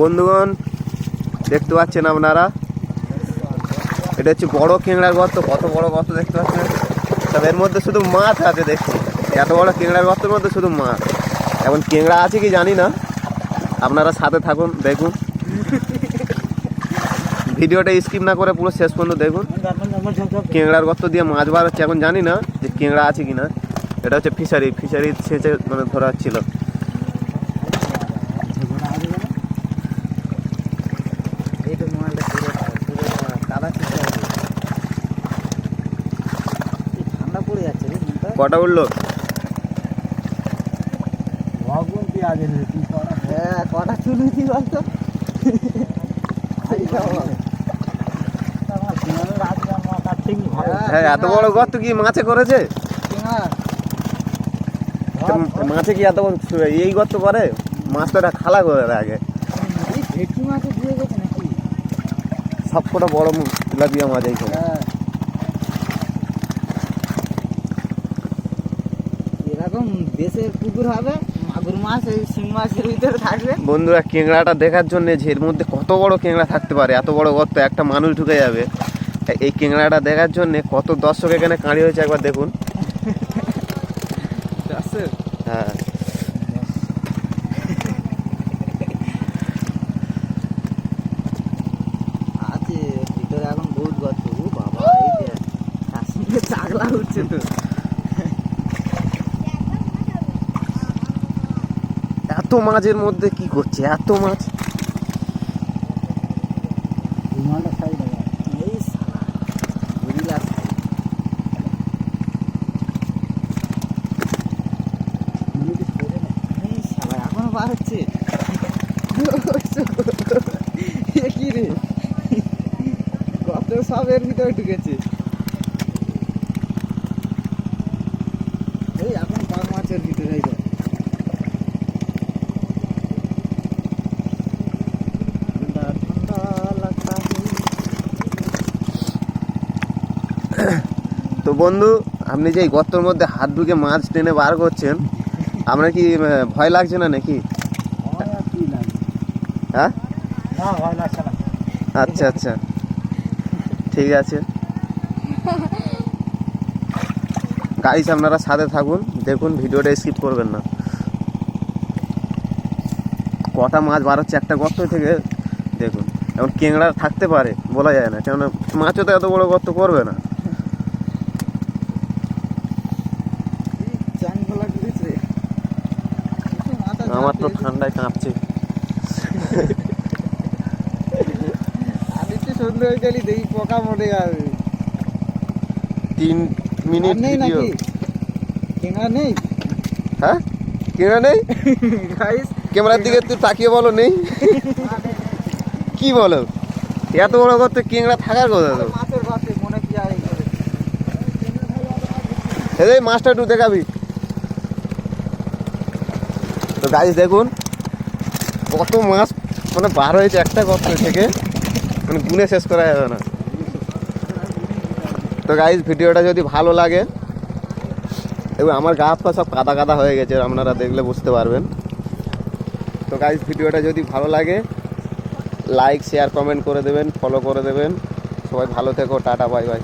বন্ধুগণ, দেখতে পাচ্ছেন আপনারা? এটা হচ্ছে বড় কেংড়ার গর্ত, কত বড় গর্ত দেখতে পাচ্ছেন? তবে এর মধ্যে শুধু মাছ আছে দেখছি এত বড় কেংড়ার গর্তের মধ্যে শুধু মাছ এখন কেংড়া আছে কি জানি না? আপনারা সাথে থাকুন, দেখুন। ভিডিওটা স্কিপ না করে পুরো শেষ পর্যন্ত দেখুন। কেংড়ার গর্ত দিয়ে মাছ বার হচ্ছে, এখন জানি না যে কেংড়া আছে কি না এটা হচ্ছে ফিশারি। ফিশারি সেচে মানে ধরা হচ্ছিল ঠান্ডা পড়ে যাচ্ছে রে মনটা। কটা উঠল? হ্যাঁ কটা চুলুছি বলতো? হ্যাঁ এত বড় গর্ত কি মাছে করেছে? মাছে কি এত বড় এই গর্ত করে? মাছ তো এটা খালা করে আগে। ভেটকি মাছ দিয়ে সব কটা বড় তেলাপিয়া মাছ এইখানে দেশের পুকুর হবে, মাগুর মাছ, এই শিং মাছের ভিতরে থাকবে। বন্ধুরা, কেংড়াটা দেখার জন্য এর মধ্যে কত বড় কেংড়া থাকতে পারে, এত বড় গর্ত একটা মানুষ ঢুকে যাবে। এই কেংড়াটা দেখার জন্য কত দর্শক এখানে কাঁড়ি হয়েছে, একবার দেখুন হ্যাঁ আছে ভিতরে এখন বহুত গর্ত ও বাবা এই যে তার সঙ্গে চাগলা উঠছে তো এত মাছের মধ্যে কি করছে? এত মাছ কি রে? কত সবের ভিতরে ঢুকেছে এই এখন পাক মাছের ভিতরে এই দেখ। ঠান্ডা ঠান্ডা লাগতা है। তো বন্ধু, আপনি যে এই গর্তের মধ্যে হাত ঢুকে মাছ টেনে বার করছেন, আপনার কি ভয় লাগছে না নাকি? হ্যাঁ? আচ্ছা আচ্ছা। ঠিক আছে। গাইস আপনারা সাথে থাকুন, দেখুন, ভিডিওটা স্কিপ করবেন না। কটা মাছ বার হচ্ছে, একটা গর্ত থেকে, দেখুন। এখন কেংড়া থাকতে পারে, বলা যায় না। কেননা মাছও তো এত বড় গর্ত করবে না চান খোলা করেছে তো ঠান্ডায় কাঁপছে। আমি গেলি দেখি পোকা মরে যাবে। তিন মিনিট নেই ভিডিও কেনা নেই? হ্যাঁ? কেনা নেই? গাইস ক্যামেরার দিকে একটু তাকিয়ে বলো নেই? কি বলো? এত বড় করতে কেংড়া থাকার কথা তো। মাছের মনে কি আর এই করে। এই মাছটা একটু দেখাবি। তো গাইস দেখুন, কত মাছ মানে বার হয়েছে একটা গর্ত থেকে। মানে গুনে শেষ করা যাবে না। তো গাইজ ভিডিওটা যদি ভালো লাগে, এবং আমার গা হাত সব কাদা কাদা হয়ে গেছে, আপনারা দেখলে বুঝতে পারবেন। তো গাইজ ভিডিওটা যদি ভালো লাগে লাইক শেয়ার কমেন্ট করে দেবেন ফলো করে দেবেন। সবাই ভালো থেকো, টাটা বাই বাই